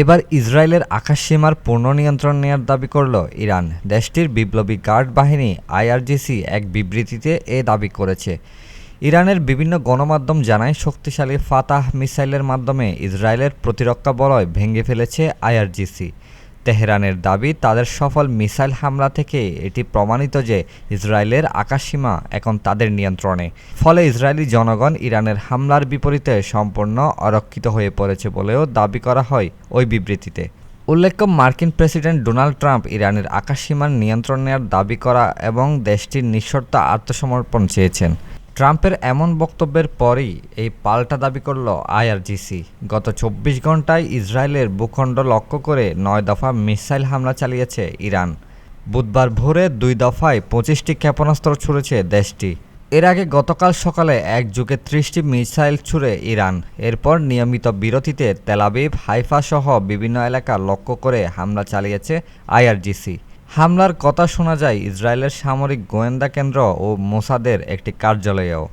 এবার ইসরায়েলের আকাশসীমার পূর্ণ নিয়ন্ত্রণ নেয়ার দাবি করল ইরান। দেশটির বিপ্লবী গার্ড বাহিনী আইআরজিসি এক বিবৃতিতে এ দাবি করেছে। ইরানের বিভিন্ন গণমাধ্যম জানায়, শক্তিশালী ফাতাহ মিসাইলের মাধ্যমে ইসরায়েলের প্রতিরক্ষা বলয় ভেঙে ফেলেছে আইআরজিসি। তেহরানের দাবি, তাদের সফল মিসাইল হামলা থেকে এটি প্রমাণিত যে ইসরায়েলের আকাশসীমা এখন তাদের নিয়ন্ত্রণে। ফলে ইসরায়েলি জনগণ ইরানের হামলার বিপরীতে সম্পূর্ণ অরক্ষিত হয়ে পড়েছে বলেও দাবি করা হয় ওই বিবৃতিতে। উল্লেখ্য, মার্কিন প্রেসিডেন্ট ডোনাল্ড ট্রাম্প ইরানের আকাশসীমার নিয়ন্ত্রণ নেওয়ার দাবি করা এবং দেশটির নিঃশর্ত আত্মসমর্পণ চেয়েছেন। ট্রাম্পের এমন বক্তব্যের পরই এই পাল্টা দাবি করল আইআরজিসি। গত চব্বিশ ঘন্টায় ইসরায়েলের ভূখণ্ড লক্ষ্য করে নয় দফা মিসাইল হামলা চালিয়েছে ইরান। বুধবার ভোরে দুই দফায় পঁচিশটি ক্ষেপণাস্ত্র ছুড়েছে দেশটি। এর আগে গতকাল সকালে এক যুগে ত্রিশটি মিসাইল ছুড়ে ইরান। এরপর নিয়মিত বিরতিতে তেলাবিব হাইফা সহ বিভিন্ন এলাকা লক্ষ্য করে হামলা চালিয়েছে আইআরজিসি। হামলার কথা শোনা যায় ইসরায়েলের সামরিক গোয়েন্দা কেন্দ্র ও মোসাদের একটি কার্যালয়েও।